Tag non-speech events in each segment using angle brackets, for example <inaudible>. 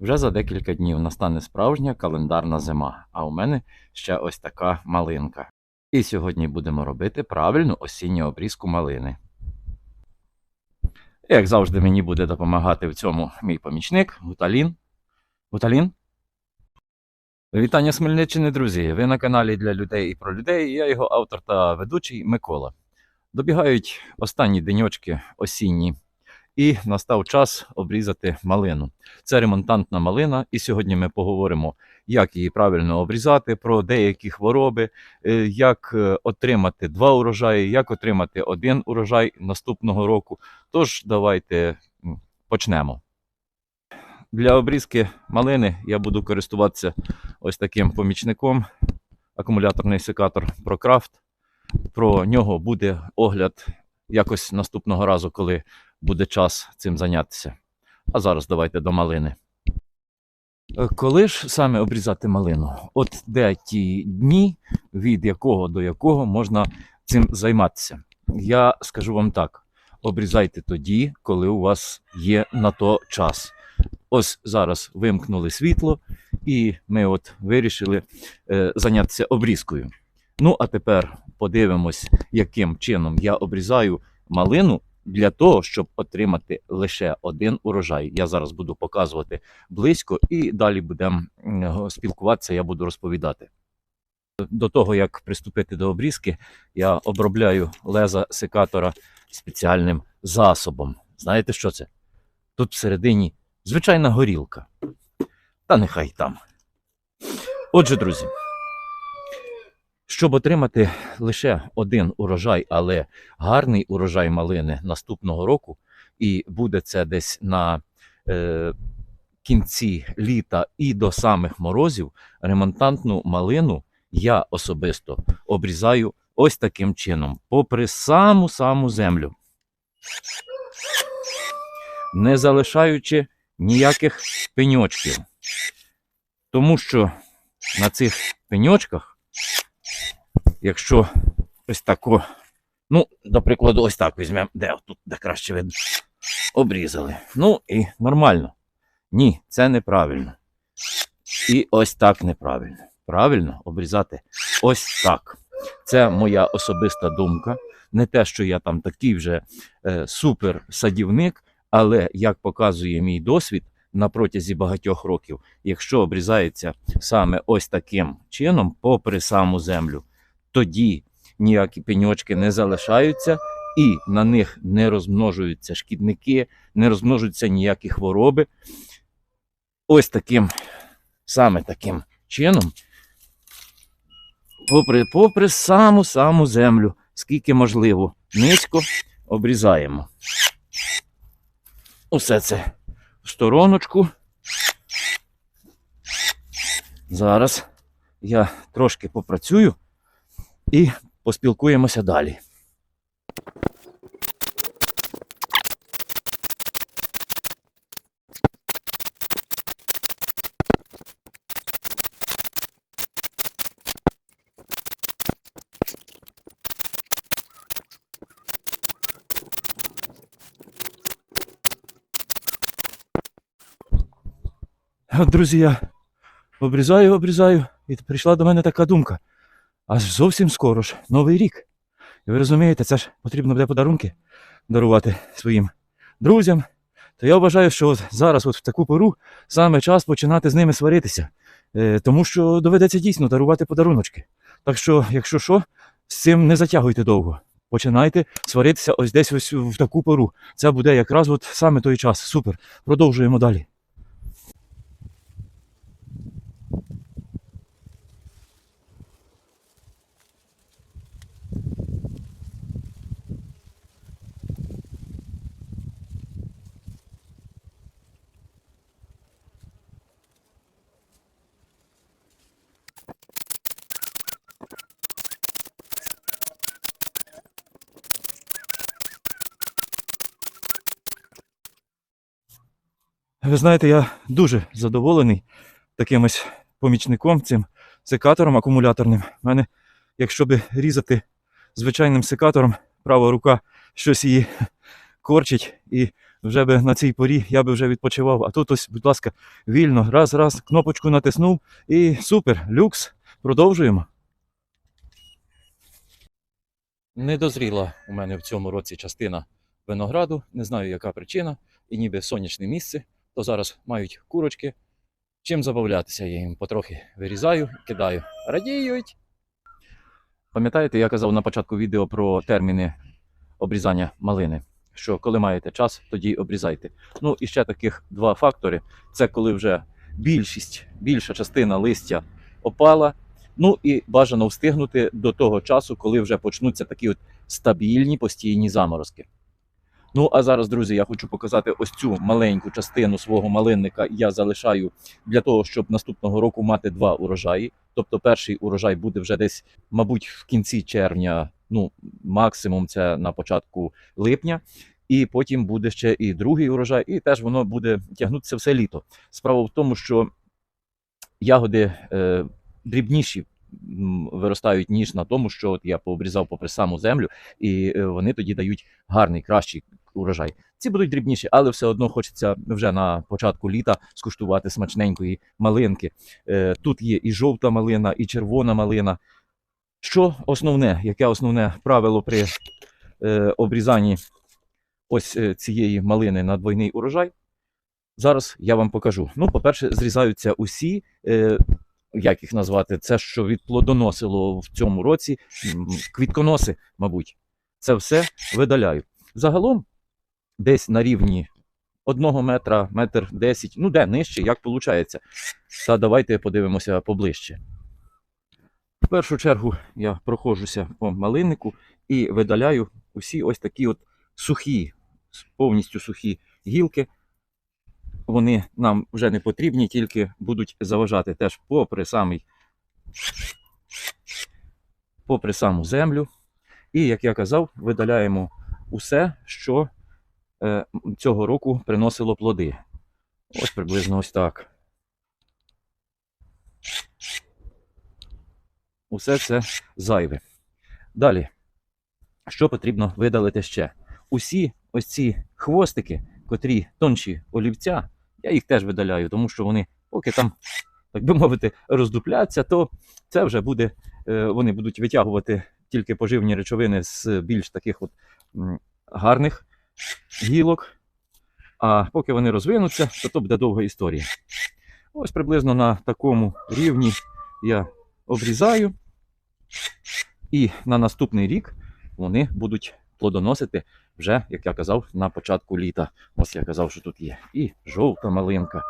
Вже за декілька днів настане справжня календарна зима, а у мене ще ось така малинка. І сьогодні будемо робити правильну осінню обрізку малини. Як завжди, мені буде допомагати в цьому мій помічник Гуталін. Гуталін? Вітання з Хмельниччини, друзі! Ви на каналі для людей і про людей. Я його автор та ведучий Микола. Добігають останні деньочки осінні, і настав час обрізати малину. Це ремонтантна малина, і сьогодні ми поговоримо, як її правильно обрізати, про деякі хвороби, е, як е, отримати два урожаї, як отримати один урожай наступного року. Тож давайте почнемо. Для обрізки малини я буду користуватися ось таким помічником, акумуляторний секатор ProCraft. Про нього буде огляд якось наступного разу, коли буде час цим зайнятися. А зараз давайте до малини. Е, Коли ж саме обрізати малину? От де ті дні, від якого до якого можна цим займатися? Я скажу вам так: обрізайте тоді, коли у вас є на то час. Ось зараз вимкнули світло, і ми от вирішили е, зайнятися обрізкою. Ну, а тепер подивимось, яким чином я обрізаю малину для того, щоб отримати лише один урожай. Я зараз буду показувати близько і далі будемо спілкуватися, я буду розповідати. До того, як приступити до обрізки, я обробляю леза секатора спеціальним засобом. Знаєте, що це? Тут всередині звичайна горілка. Та нехай там. Отже, друзі, щоб отримати лише один урожай, але гарний урожай малини наступного року, і буде це десь на е, кінці літа і до самих морозів, ремонтантну малину я особисто обрізаю ось таким чином, попри саму саму землю, не залишаючи ніяких пеньочків. Тому що на цих пеньочках якщо ось тако, ну, до прикладу, ось так візьмемо, де тут де краще видно, обрізали. Ну і нормально. Ні, це неправильно. І ось так неправильно. Правильно обрізати ось так. Це моя особиста думка. Не те, що я там такий вже е, супер садівник, але як показує мій досвід на протязі багатьох років, якщо обрізається саме ось таким чином, попри саму землю, тоді ніякі пеньочки не залишаються і на них не розмножуються шкідники, не розмножуються ніякі хвороби. Ось таким, саме таким чином, попри, попри саму саму землю, скільки можливо, низько обрізаємо. Усе це в стороночку. Зараз я трошки попрацюю і поспілкуємося далі. Друзі, я обрізаю, обрізаю, і прийшла до мене така думка. Аж зовсім скоро ж Новий рік. І ви розумієте, це ж потрібно буде подарунки дарувати своїм друзям. То я вважаю, що от зараз, от в таку пору, саме час починати з ними сваритися. Е, тому що доведеться дійсно дарувати подаруночки. Так що, якщо що, з цим не затягуйте довго. Починайте сваритися ось десь ось в таку пору. Це буде якраз от саме той час. Супер. Продовжуємо далі. Ви знаєте, я дуже задоволений таким ось помічником, цим секатором акумуляторним. У мене, якщо би різати звичайним секатором, права рука щось її <laughs> корчить і вже би на цій порі я би вже відпочивав. А тут ось, будь ласка, вільно. Раз, раз, кнопочку натиснув і супер, люкс. Продовжуємо. Не дозріла у мене в цьому році частина винограду. Не знаю, яка причина. І ніби сонячне місце, то зараз мають курочки. Чим забавлятися, я їм потрохи вирізаю, кидаю. Радіють. Пам'ятаєте, я казав на початку відео про терміни обрізання малини. Що коли маєте час, тоді обрізайте. Ну і ще таких два фактори: це коли вже більшість, більша частина листя опала. Ну і бажано встигнути до того часу, коли вже почнуться такі от стабільні постійні заморозки. Ну а зараз, друзі, я хочу показати ось цю маленьку частину свого малинника. Я залишаю для того, щоб наступного року мати два урожаї. Тобто, перший урожай буде вже десь, мабуть, в кінці червня, ну максимум це на початку липня. І потім буде ще і другий урожай, і теж воно буде тягнутися все літо. Справа в тому, що ягоди е, дрібніші виростають, ніж на тому, що от я пообрізав попри саму землю, і е, вони тоді дають гарний, кращий урожай. Ці будуть дрібніші, але все одно хочеться вже на початку літа скуштувати смачненької малинки. Е, Тут є і жовта малина, і червона малина. Що основне, яке основне правило при е, обрізанні ось цієї малини на двойний урожай? Зараз я вам покажу. Ну, по-перше, зрізаються усі, як їх назвати, це що відплодоносило в цьому році, квітконоси, мабуть. Це все видаляю. Загалом десь на рівні одного метра, метр десять, ну де нижче, як виходить. Та давайте подивимося поближче. В першу чергу я проходжуся по малиннику і видаляю усі ось такі от сухі, повністю сухі гілки. Вони нам вже не потрібні, тільки будуть заважати теж попри самий, попри саму землю. І, як я казав, видаляємо усе, що е, цього року приносило плоди. Ось приблизно ось так. Усе це зайве. Далі, що потрібно видалити ще? Усі ось ці хвостики, котрі тонші олівця, я їх теж видаляю, тому що вони, поки там, так би мовити, роздупляться, то це вже буде, е, вони будуть витягувати тільки поживні речовини з більш таких от гарних гілок. А поки вони розвинуться, то то буде довга історія. Ось приблизно на такому рівні я обрізаю. І на наступний рік вони будуть плодоносити вже, як я казав, на початку літа. Ось я казав, що тут є. І жовта малинка.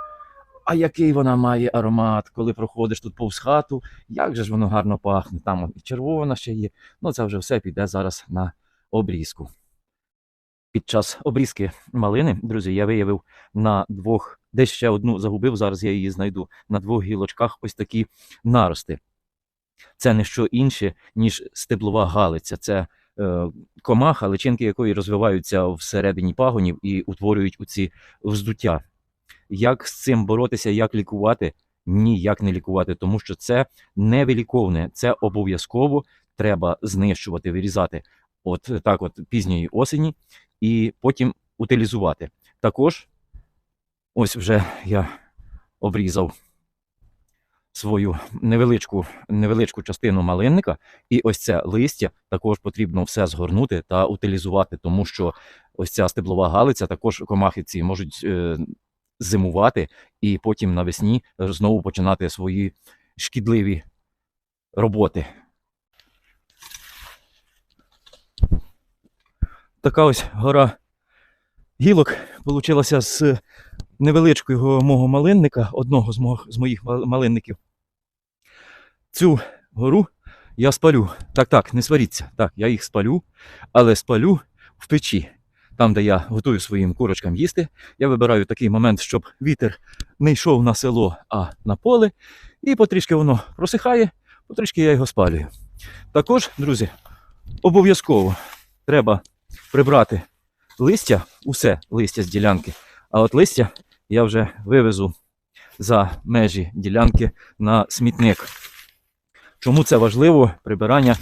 А який вона має аромат, коли проходиш тут повз хату, як же ж воно гарно пахне. Там і червона ще є. Ну це вже все піде зараз на обрізку. Під час обрізки малини, друзі, я виявив на двох, десь ще одну загубив, зараз я її знайду. На двох гілочках ось такі нарости. Це не що інше, ніж стеблова галиця. Це комаха, личинки якої розвиваються всередині пагонів і утворюють оці вздуття. Як з цим боротися, як лікувати? Ніяк не лікувати, тому що це невиліковне, це обов'язково треба знищувати, вирізати от так, от пізньої осені, і потім утилізувати. Також, ось вже я обрізав свою невеличку, невеличку частину малинника, і ось це листя також потрібно все згорнути та утилізувати, тому що ось ця стеблова галиця, також комахи ці можуть е, зимувати і потім навесні знову починати свої шкідливі роботи. Така ось гора гілок получилася з невеличкого мого малинника, одного з, моїх малинників. Цю гору я спалю. Так, так, не сваріться. Так, я їх спалю, але спалю в печі. Там, де я готую своїм курочкам їсти, я вибираю такий момент, щоб вітер не йшов на село, а на поле, і потрішки воно просихає, потрішки я його спалюю. Також, друзі, обов'язково треба прибрати листя, усе листя з ділянки, а от листя я вже вивезу за межі ділянки на смітник. Чому це важливо прибирання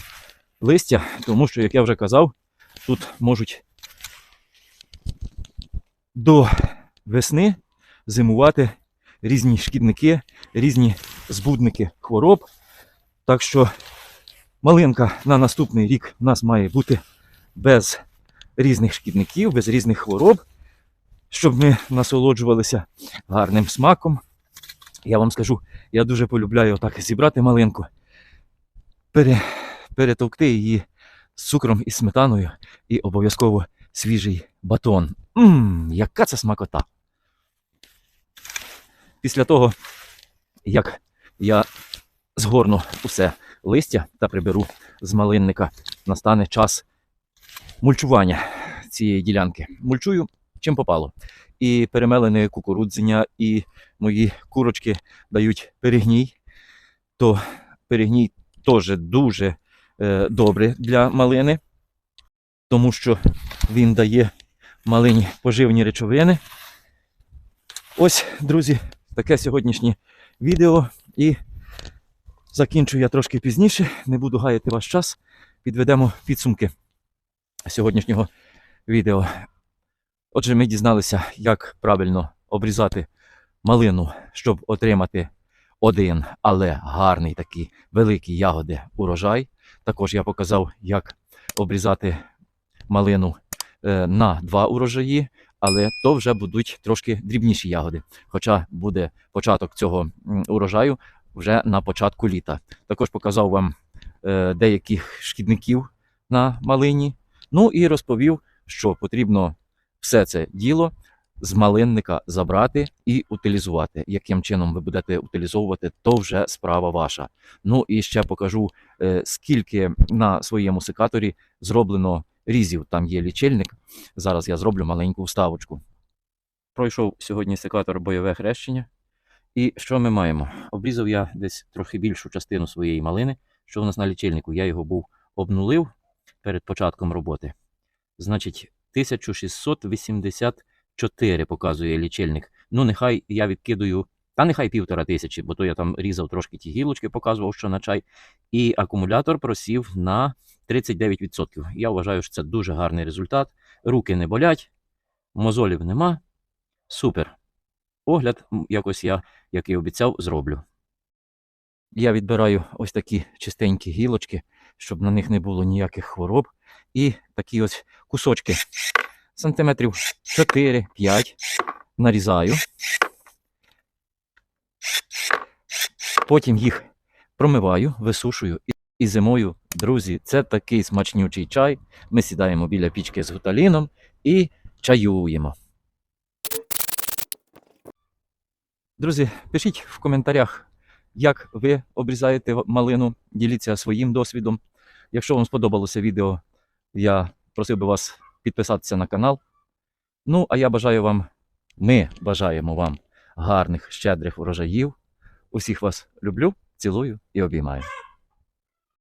листя? Тому що, як я вже казав, тут можуть до весни зимувати різні шкідники, різні збудники хвороб. Так що малинка на наступний рік в нас має бути без різних шкідників, без різних хвороб, щоб ми насолоджувалися гарним смаком. Я вам скажу, я дуже полюбляю отак зібрати малинку, пере, перетовкти її з цукром і сметаною і обов'язково свіжий батон. Мм, яка це смакота! Після того, як я згорну усе листя та приберу з малинника, настане час мульчування цієї ділянки. Мульчую чим попало. І перемелене кукурудзення, і мої курочки дають перегній, то перегній теж дуже е, добре для малини, тому що він дає малині поживні речовини. Ось, друзі, таке сьогоднішнє відео. І закінчу я трошки пізніше, не буду гаяти ваш час. Підведемо підсумки сьогоднішнього відео. Отже, ми дізналися, як правильно обрізати малину, щоб отримати один, але гарний такий великий ягоди урожай. Також я показав, як обрізати малину е, на два урожаї, але то вже будуть трошки дрібніші ягоди. Хоча буде початок цього урожаю вже на початку літа. Також показав вам е, деяких шкідників на малині. Ну і розповів, що потрібно все це діло з малинника забрати і утилізувати. Яким чином ви будете утилізовувати, то вже справа ваша. Ну і ще покажу, е, скільки на своєму секаторі зроблено різів. Там є лічильник. Зараз я зроблю маленьку вставочку. Пройшов сьогодні секатор бойове хрещення. І що ми маємо? Обрізав я десь трохи більшу частину своєї малини, що у нас на лічильнику. Я його був обнулив перед початком роботи. Значить, 1684 показує лічильник. Ну, нехай я відкидаю, та нехай півтора тисячі, бо то я там різав трошки ті гілочки, показував, що на чай. І акумулятор просів на 39%. Я вважаю, що це дуже гарний результат. Руки не болять, мозолів нема. Супер. Огляд якось я, як і обіцяв, зроблю. Я відбираю ось такі чистенькі гілочки, щоб на них не було ніяких хвороб. І такі ось кусочки сантиметрів 4-5 нарізаю. Потім їх промиваю, висушую. І- зимою, друзі, це такий смачнючий чай. Ми сідаємо біля пічки з гуталіном і чаюємо. Друзі, пишіть в коментарях, як ви обрізаєте малину, діліться своїм досвідом. Якщо вам сподобалося відео, я просив би вас підписатися на канал. Ну, а я бажаю вам, ми бажаємо вам гарних, щедрих урожаїв. Усіх вас люблю, цілую і обіймаю.